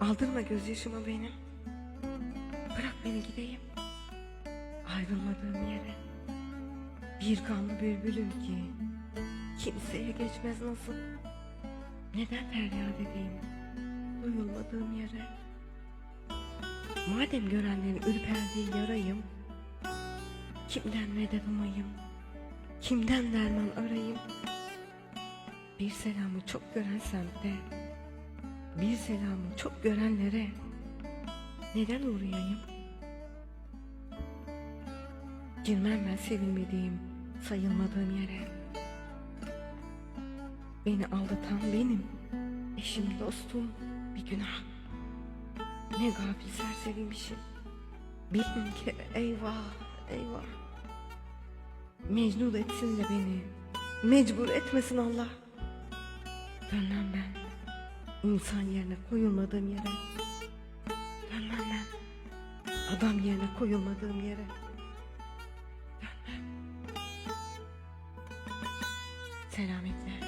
Aldırma gözyaşımı benim. Bırak beni gideyim. Ayrılmadığım yere. Bir kanlı bülbülüm ki kimseye geçmez nasıl. Neden feryat edeyim duyulmadığım yere. Madem görenlerin ürperdiği yarayım, kimden medet umayım, kimden derman arayayım. Bir selamı çok gören semtte, bir selamı çok görenlere neden uğrayayım? Girmem ben sevilmediğim, sayılmadığım yere. Beni aldatan benim, eşim dostum bir günah. Ne gafil serseriymişim. Bin kere eyvah eyvah. Mecnun etsin de beni, mecbur etmesin Allah. Dönmem ben, insan yerine koyulmadığım yere. Dönmem ben, adam yerine koyulmadığım yere. Dönmem. Selametle.